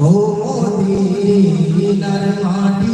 ও মদিনার মাটি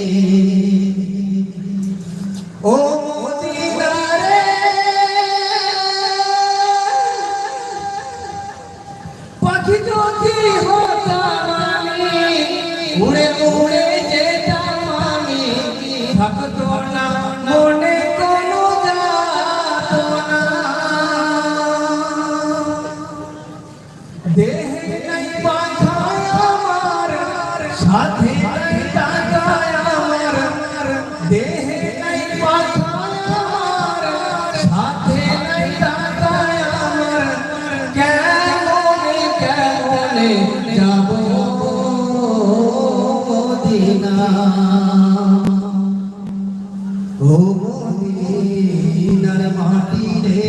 ও মদিনার মাটি রে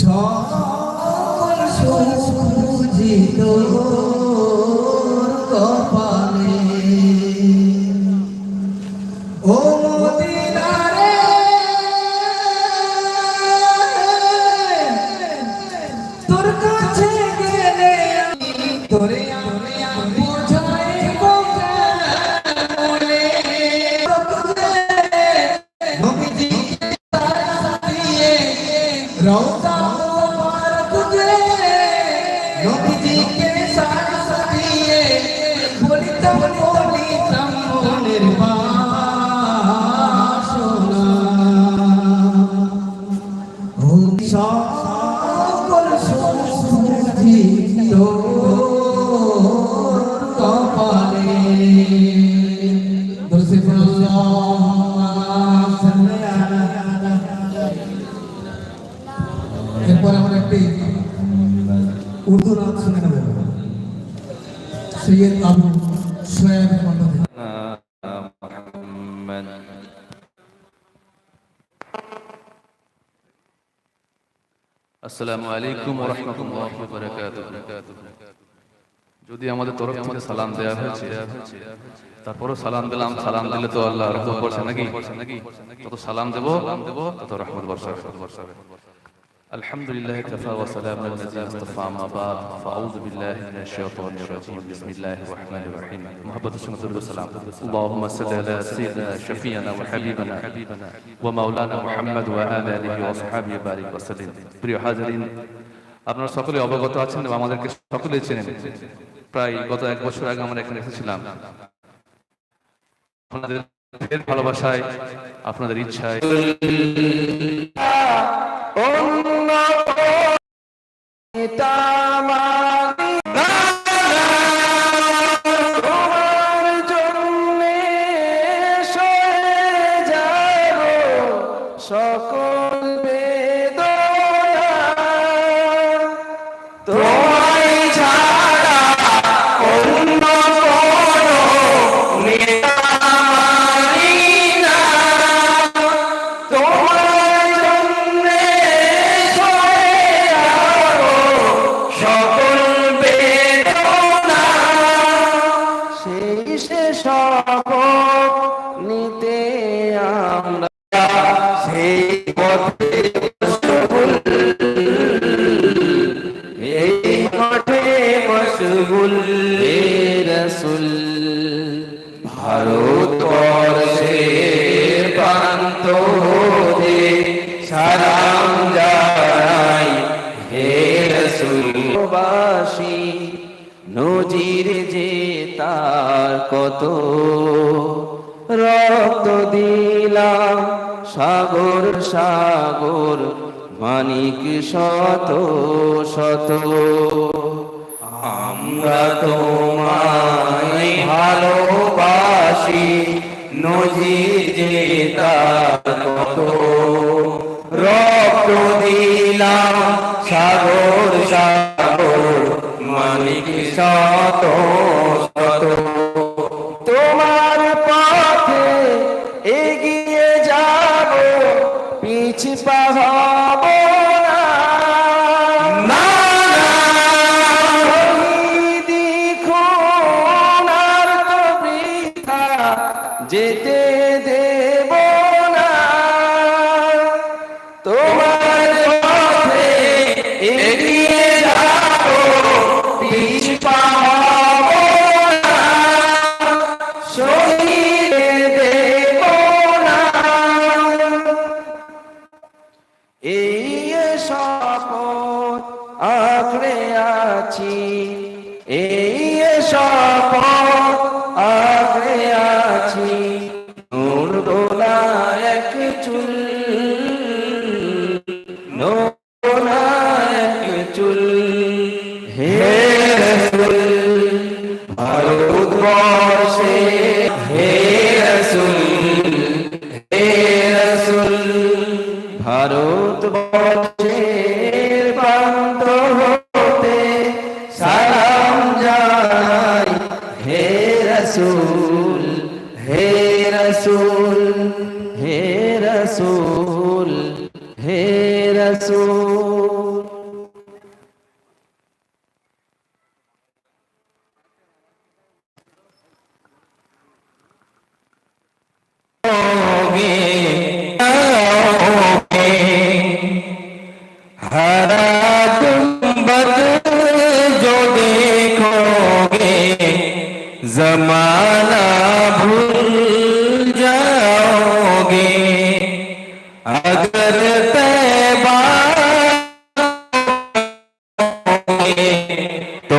সকল তোর কপালে। ও মদিনারে তোর কাছে গেলে তোরে সকল তোর কপালে এরপর আমরা একটি উর্দু নাম শুনে নেব সৈয়দ আবু সোয়েব মোহাম্মদ আসসালামু আলাইকুম রাহমাতুল্লাহি যদি আমাদের তরফ থেকে সালাম দেওয়া হয়েছে, তারপরও সালাম দিলাম, সালাম দিলে তো আল্লাহ রহমত বর্ষা নাকি? তত সালাম দেবো, তত রহমত বর্ষা বর্ষাবে الحمد لله كفى وسلام على الذين اصطفى ما بعد فاعوذ بالله من الشيطان الرجيم بسم الله الرحمن الرحيم محبة الصلاة والسلام اللهم صل على سيدنا شفيعنا وحبيبنا ومولانا محمد وآل آله وصحبه بارك وسلم প্রিয় হাজারিন আপনারা সকলে অবগত আছেন এবং আমাদেরকে সকলেই চেনেন প্রায় গত এক বছর আগে আমরা এখানে এসেছিলাম আপনাদের ফের ভালোবাসায় আপনাদের ইচ্ছায় সকল কত রক্ত দিলাম সাগর সাগর মানিক শত শত। আমরা তোমার এই শপথ আছি এই তো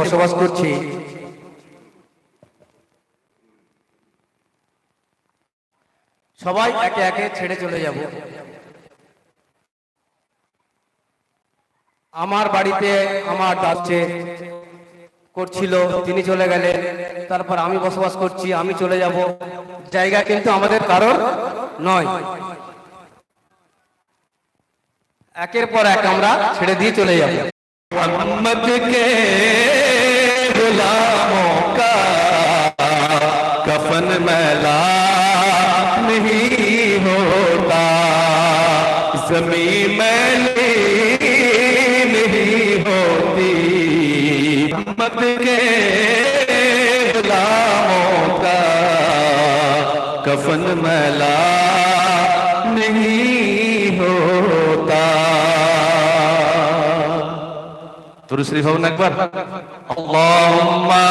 বসবাস করছি। সবাই একে একে ছেড়ে চলে যাব। আমার বাড়িতে আমার দাসে করছিল, তিনি চলে গেলেন। তারপর আমি বসবাস করছি, আমি চলে যাব। জায়গা কিন্তু আমাদের কারোর নয়। একের পর এক আমরা ছেড়ে দিয়ে চলে যাব। দুরু শরীফ হবেন একবার। আল্লাহুম্মা।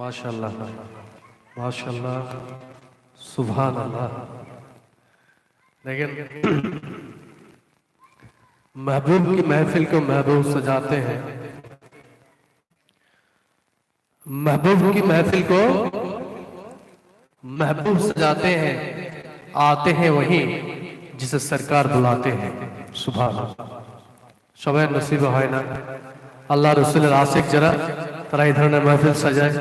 মাশাল্লাহ মাশাল্লাহ সুভান আল্লাহ দেখেন महबूब की महफिल को महबूब सजाते हैं महबूब की महफिल को महबूब सजाते हैं आते हैं वहीं जिसे सरकार बुलाते हैं सुभान সবাই নসিবে হয় না আল্লাহ রসুলের আশেক যারা তারা এই ধরনের মাহফিল সাজায়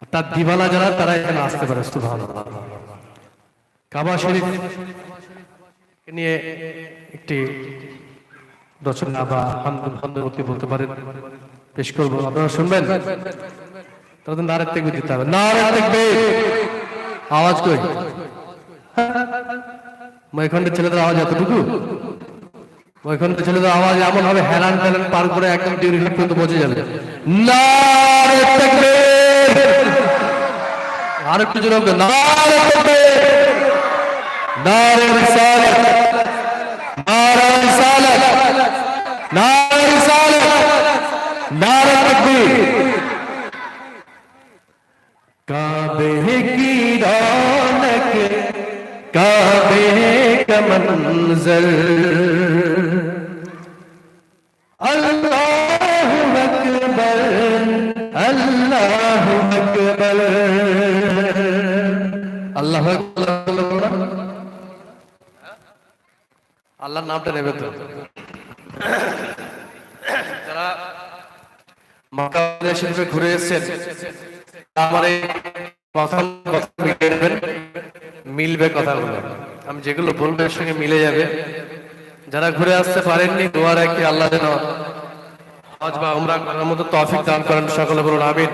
আর তার দিবানা যারা তারা এখানে আসতে পারে সুভান কাবা শরীফ নিয়ে একটি রচনা বা বলতে পারেন। পেশ করব, আপনারা শুনবেন? নারের দিতে হবে। নারের আওয়াজ কই? ময়খণ্ডের ছেলেদের আওয়াজ এতটুকু? ওইখানে ছেলেদের আওয়াজ এমন হবে হেলান টেলান পার করে একদম টিউরি পর্যন্ত পৌঁছে যাবে। নারে তাকবীর আর একটু জোরে নারে نار رسالت نار رسالت نار رسالت نار تکبیر۔ کعبے کی رونق کعبے کا منظر۔ নামটা নেবে তো। যারা ঘুরে এসেছেন কথা নেবেন, মিলবে কথাগুলো। আমি যেগুলো বলব সঙ্গে মিলে যাবে। যারা ঘুরে আসতে পারেননি দোয়ার একটি আল্লাহ যেন হজ বা উমরা করার মতো তৌফিক দান করেন সকলে বলুন আমিন।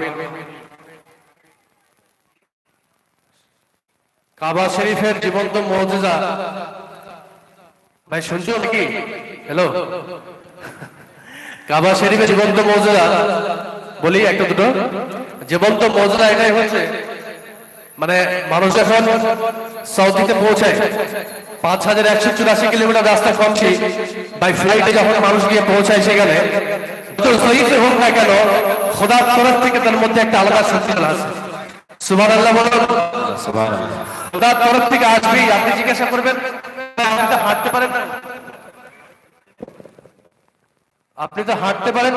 কাবা শরীফের জীবন্ত মৌজুজা ভাই শুনছো নাকি? হ্যালো কাবা শরীফের জীবন্ত মৌজুজা বলি একটা দুটো। জীবন্ত মৌজুদা এটাই হচ্ছে মানে মানুষ যখন সৌদিতে পৌঁছায় পাঁচ হাজার একশো চুরাশি কিলোমিটার রাস্তা কমছি বাই ফ্লাইটে যখন মানুষ গিয়ে পৌঁছায় সেখানে যত শহীদ হোক না কেন খোদার তরফ থেকে তার মধ্যে একটা আলাদা শক্তি আসে। সুবান আল্লাহ বলুন খোদার তরফ থেকে আসবেই আপনি জিজ্ঞাসা করবেন? আপনি তো হাঁটতে পারেন আপনি তো হাঁটতে পারেন